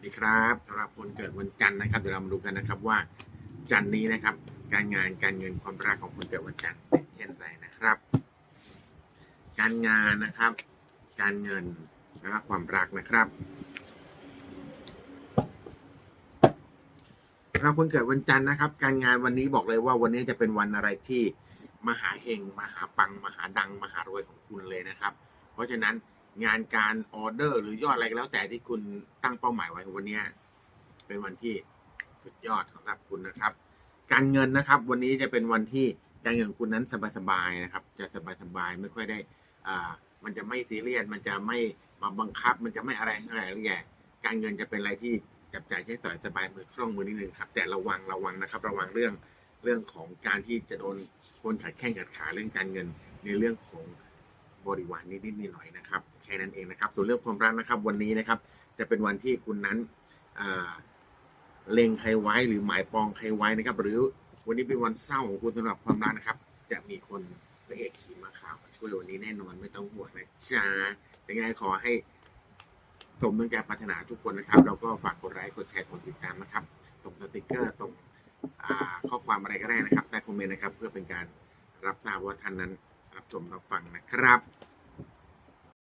วัสดีครับสำหรับคนเกิดวันจันทร์นะครับเดี๋ยวเรามาดูกันนะครับว่าจันทร์นี้นะครับ การงานการเงินความรักของคนเกิดวันจันทร์เป็นเช่นไรนะครับ การงานนะครับ การเงินและก็ความรักนะครับสำหรับคนเกิดวันจันทร์นะครับ การงานวันนี้บอกเลยว่าวันนี้จะเป็นวันอะไรที่มหาเฮงมหาปังมหาดังมหารวยของคุณเลยนะครับ เพราะฉะนั้น งานการออเดอร์ หรือยอดอะไรก็แล้ว แต่ที่คุณตั้งเป้าหมายไว้วันนี้เป็นวันที่สุดยอดสำหรับคุณนะครับ การเงินนะครับ วันนี้จะเป็นวันที่การเงินคุณนั้นสบายๆนะครับ จะสบายๆไม่ค่อยได้อ่ามันจะไม่ซีเรียสมันจะไม่มาบังคับ มันจะไม่อะไรอะไรหรือแย่การเงินจะเป็นอะไรที่จับจ่ายใช้สอยสบายมือคล่องมือนิดนึงครับ แต่ระวังระวังนะครับ ระวังเรื่องเรื่องของการที่จะโดนคนขัดแข้งขัดขาเรื่องการเงินในเรื่องของ บริวารนิดๆหน่อยๆนะครับแค่นั้นเองนะครับ ส่วนเรื่องความรักนะครับ วันนี้นะครับ จะเป็นวันที่คุณนั้นเล็งใครไว้หรือหมายปองใครไว้นะครับ หรือวันนี้เป็นวันเศร้าของคุณสำหรับความรักนะครับ จะมีคนพระเอกขี่มาข่าวช่วยวันนี้แน่นอนไม่ต้องห่วงนะจ๊ะยังไงขอให้สมตั้งใจปรารถนาทุกคนนะครับแล้วก็ฝากกดไลค์กดแชร์กดติดตามนะครับตรงสติกเกอร์ตรงข้อความอะไรก็ได้นะครับใต้คอมเมนต์นะครับ เพื่อเป็นการรับทราบว่าท่านนั้น ชมรับฟังนะครับ